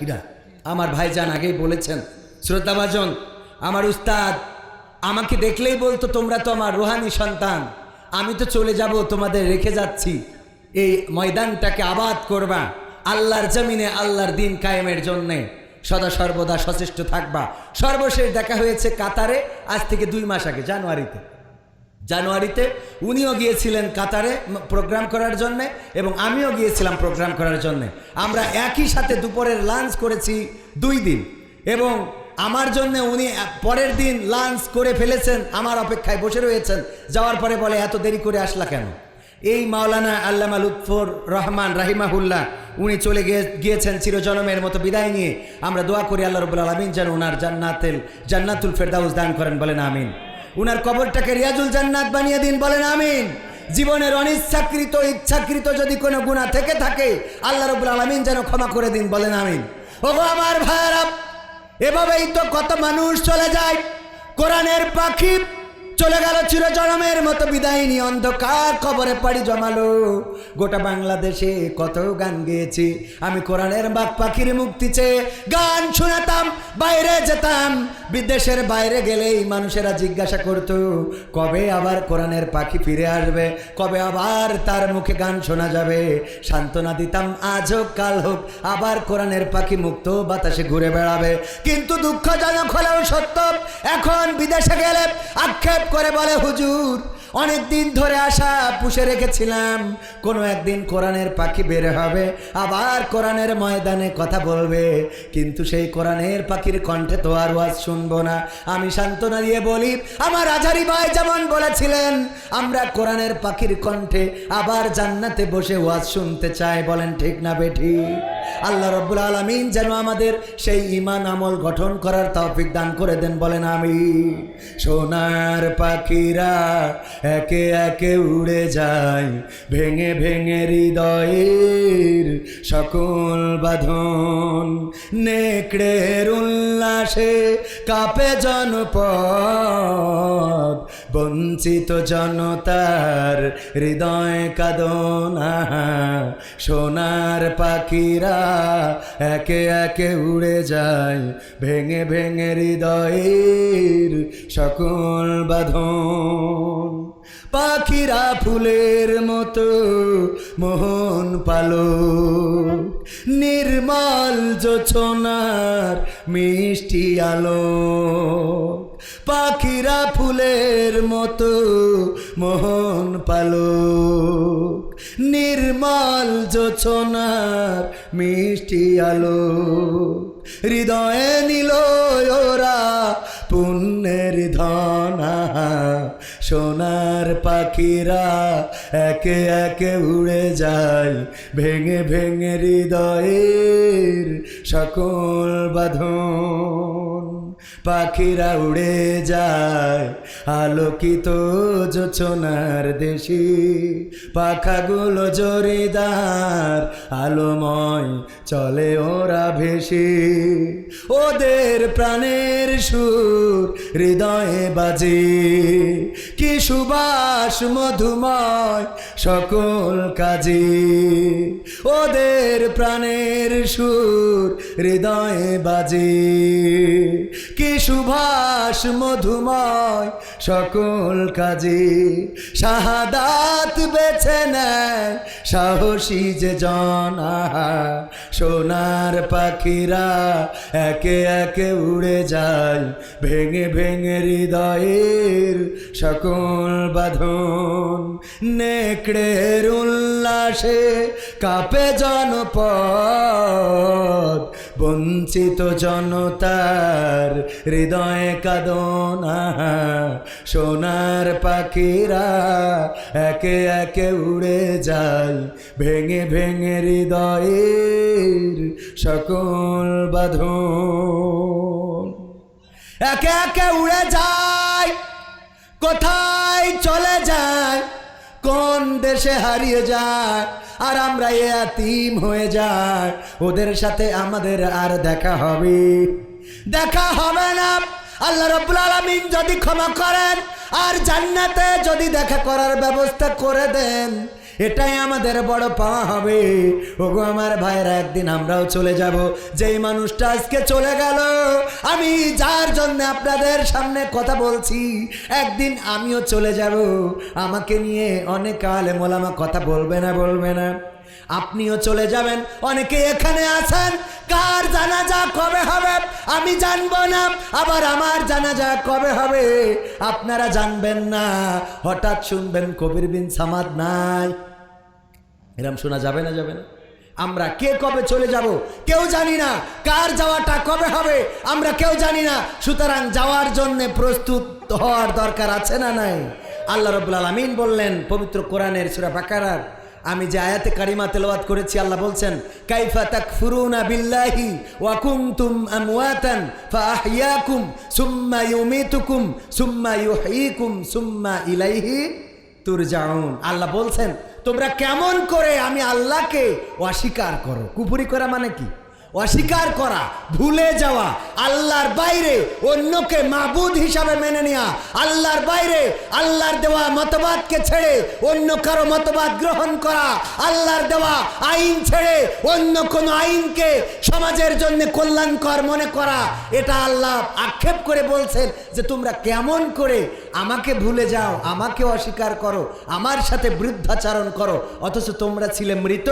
কিনা আমার ভাইজান আগেই বলেছেন, শ্রদ্ধাভাজন, আমার উস্তাদ, আমাকে দেখলেই বলতো, তোমরা তো আমার রোহানি সন্তান, আমি তো চলে যাব, তোমাদের রেখে যাচ্ছি। এই ময়দানটাকে আবাদ করবা, আল্লাহর জমিনে আল্লাহর দিন কায়েমের জন্যে। সদা সর্বদা সচেষ্ট থাকবা। সর্বশেষ দেখা হয়েছে কাতারে, আজ থেকে দুই মাস আগে, জানুয়ারিতে। জানুয়ারিতে উনিও গিয়েছিলেন কাতারে প্রোগ্রাম করার জন্যে এবং আমিও গিয়েছিলাম প্রোগ্রাম করার জন্যে। আমরা একই সাথে দুপুরের লাঞ্চ করেছি দুই দিন এবং আমার জন্য উনি পরের দিন লাঞ্চ করে ফেলেছেন, আমার অপেক্ষায় বসে রয়েছেন, যাওয়ার পরে বলে, এত দেরি করে আসলা কেন? এই মাওলানা আল্লামা লুৎফর রহমান রাহিমাহুল্লাহ, উনি চলে গিয়ে, গিয়েছেন চিরজনমের মতো বিদায় নিয়ে। আমরা দোয়া করি আল্লাহ রবুল্লা আলমিন যেন ওনার জান্নাতেল, জান্নাতুল ফেরদাউস দান করেন বলেন, আমিন। উনার কবরটাকে রিয়াজুল জান্নাত বানিয়ে দিন, বলেন আমিন। জীবনের অনিচ্ছাকৃত, ইচ্ছাকৃত যদি কোনো গুণা থেকে থাকে, আল্লাহ রবুল আলমিন যেন ক্ষমা করে দিন, বলেন আমিন। ওগো আমার ভাইয়ারা, এভাবেই তো কত মানুষ চলে যায়। কোরআনের পাখি চলে গেল চিরজনমের মতো বিদায় নিয়ে অন্ধকার কবরে পাড়ি জমালো। গোটা বাংলাদেশে কত গান গেয়েছি। আমি কোরআনের বাঘ পাখির মুক্তি চেয়ে গান শোনাতাম, বাইরে যেতাম। বিদেশের বাইরে গেলেই মানুষেরা জিজ্ঞাসা করতো, কবে আবার কোরআনের পাখি ফিরে আসবে? কবে আবার তার মুখে গান শোনা যাবে? সান্ত্বনা দিতাম আজ হোক কাল হোক, আবার কোরআনের পাখি মুক্ত বাতাসে ঘুরে বেড়াবে। কিন্তু দুঃখজনক হলেও সত্য, এখন বিদেশে গেলে আক্ষেপ করে বলে, হুজুর, অনেক দিন ধরে আশা পুষে রেখেছিলাম। কোনো একদিন কোরআনের পাখি বের হবে, আবার কোরআনের ময়দানে কথা বলবে। কিন্তু সেই কোরআনের পাখির কণ্ঠে তো আর ওয়াজ শুনব না। আমি সান্ত্বনা দিয়ে বলি, আমার আজারি ভাই যেমন বলেছিলেন, আমরা কোরআনের পাখির কণ্ঠে আবার জান্নাতে বসে ওয়াজ শুনতে চাই। বলেন, ঠিক না বেঠি? আল্লাহ রব্বুল আলমিন যেন আমাদের সেই ইমান আমল গঠন করার তৌফিক দান করে দেন, বলেন আমি সোনার পাখিরা একে একে উড়ে যায়, ভেঙে ভেঙে হৃদয়ের সকল বাঁধন। নেকড়ের উল্লাসে কাপে জনপদ, বঞ্চিত জনতার হৃদয় কাদনা সোনার পাখিরা একে একে উড়ে যায়, ভেঙে ভেঙে হৃদয়ের সকল বাঁধন। পাখিরা ফুলের মতো মোহন পালো নির্মল জোছনার মিষ্টি আলো পাখিরা ফুলের মতো মোহন পালো নির্মল জোছনার মিষ্টি আলো হৃদয়ে নিল ওরা পুণ্যের ধনা। সোনার পাখিরা একে একে উড়ে যায়, ভেঙে ভেঙে হৃদয়ের সকল বাঁধন। পাখিরা উড়ে যায়, আলোকিত জোছনার দেশি পাখাগুলো জরিদার, আলোময় চলে ওরা ভেসে। ওদের প্রাণের সুর হৃদয়ে বাজে। কি সুবাস মধুময় সকল কাজে। ওদের প্রাণের সুর হৃদয়ে বাজে। কি সুভাষ মধুময় সকল কাজে শাহাদাত বেছে নেয় সাহসী যে জনা সোনার পাখিরা একে একে উড়ে যায় ভেঙে ভেঙে হৃদয়ের সকল বাঁধন। নেকড়ের উল্লাসে কাপে জনপদ। বঞ্চিত জনতার হৃদয়ে কাদনা, সোনার পাখিরা একে একে উড়ে যায়, ভেঙে ভেঙে হৃদয়ের সকল বাঁধন। একে একে উড়ে যায়, কোথায় চলে যায় কোন দেশে হারিয়ে যায় আর আমরা এতিম হয়ে যায়, ওদের সাথে আমাদের আর দেখা হবে। দেখা হবে না। আল্লাহ রব্বুল আলমিন যদি ক্ষমা করেন আর জান্নাতে যদি দেখা করার ব্যবস্থা করে দেন এটাই আমাদের বড় পাওয়া হবে। ওগো আমার ভাইয়েরা একদিন আমরাও চলে যাব। যেই মানুষটা আজকে চলে গেল, আমি যার জন্য আপনাদের সামনে কথা বলছি, একদিন আমিও চলে যাব। আমাকে নিয়ে অনেক আলে মোলামা কথা বলবে না বলবে না। আপনিও চলে যাবেন, অনেকে এখানে আছেন, কার জানাজা কবে হবে, আমি জানব না, আবার আমার জানাজা কবে হবে? আপনারা জানবেন না, হঠাৎ শুনবেন কবির বিন সামাদ নাই। এরম শোনা যাবে না যাবে না? আমরা কে কবে চলে যাব? কেউ জানি না। কার যাওয়াটা কবে হবে? আমরা কেউ জানি না। সুতরাং যাওয়ার জন্য প্রস্তুত হওয়ার দরকার আছে না নাই? আল্লাহ রবুল আলমিন বললেন, পবিত্র কোরআনের সুরা বাকারার, আমি যে আয়াতে কারিমা তেলাওয়াত করেছি, আল্লাহ বলছেন, কাইফা তাকফুরুনা বিল্লাহি ওয়া কুনতুম আমওয়াতান ফাআহইয়াকুম সুম্মা ইউমিতুকুম সুম্মা ইউহয়িকুম সুম্মা ইলাইহি তুরজাউন। আল্লাহ বলছেন তোমরা কেমন করে আমি আল্লাহকে অস্বীকার করো? কুপুরি করা মানে কি? অস্বীকার করা, ভুলে যাওয়া, আল্লাহর বাইরে অন্যকে মাবুদ হিসাবে মেনে নেওয়া আল্লাহর বাইরে আল্লাহর দেওয়া মতবাদকে ছেড়ে অন্য কারও মতবাদ গ্রহণ করা, আল্লাহর দেওয়া আইন ছেড়ে অন্য কোনো আইনকে সমাজের জন্য কল্যাণকর মনে করা, এটা আল্লাহ আক্ষেপ করে বলছেন যে তোমরা কেমন করে আমাকে ভুলে যাও, আমাকে অস্বীকার করো, আমার সাথে বৃদ্ধাচারণ করো, অথচ তোমরা ছিলে মৃত,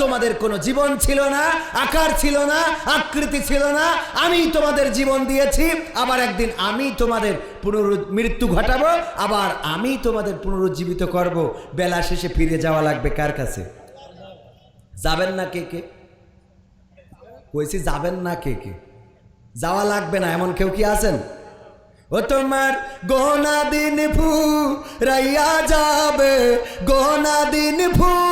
তোমাদের কোনো জীবন ছিল না, আকার ছিল না, আকৃতি ছিল না, আমি তোমাদের জীবন দিয়েছি, আবার একদিন আমি তোমাদের পুনরু মৃত্যু ঘটাবো, আবার আমি তোমাদের পুনরুজ্জীবিত করব। বেলা শেষে ফিরে যাওয়া লাগবে কার কাছে? যাবেন না কে কে? কইছি যাবেন না কে কে? যাওয়া লাগবে না, এমন কেউ কি আছেন? ও তোমার গোনা দিন ফু, রাইয়া যাবে গোনা দিন ফু।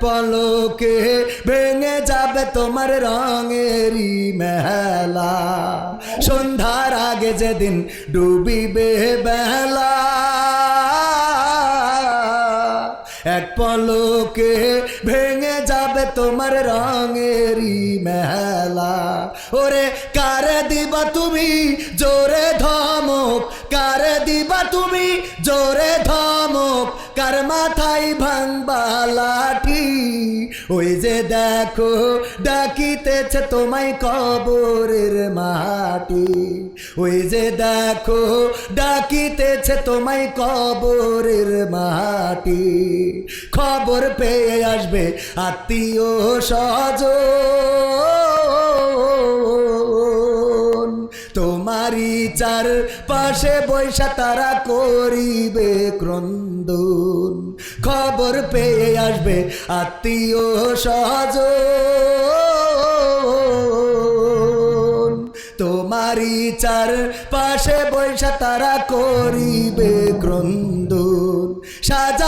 পলকে ভেঙে যাবে তোমার রঙেরই মেলা। সন্ধ্যার আগে যেদিন ডুবিবে বেলা। এক পলকে ভেঙে যাবে তোমার রঙেরই মেলা। ওরে, কারে দিবা তুমি জোরে ধমক? কারে দিবা তুমি জোরে মাথায় ভাঙবা লাঠি ওই যে দেখো, ডাকিতেছে তোমায় কবরের মাটি। ওই যে দেখো, ডাকিতেছে তোমায় কবরের মাটি। খবর পেয়ে আসবে আত্মীয় সজ তোমারই চার পাশে বৈশা তারা করিবে ক্রন্দন। খবর পেয়ে আসবে আত্মীয় সজ তোমারি চার পাশে বৈশা তারা করিবে ক্রন্দন। সাজাইবে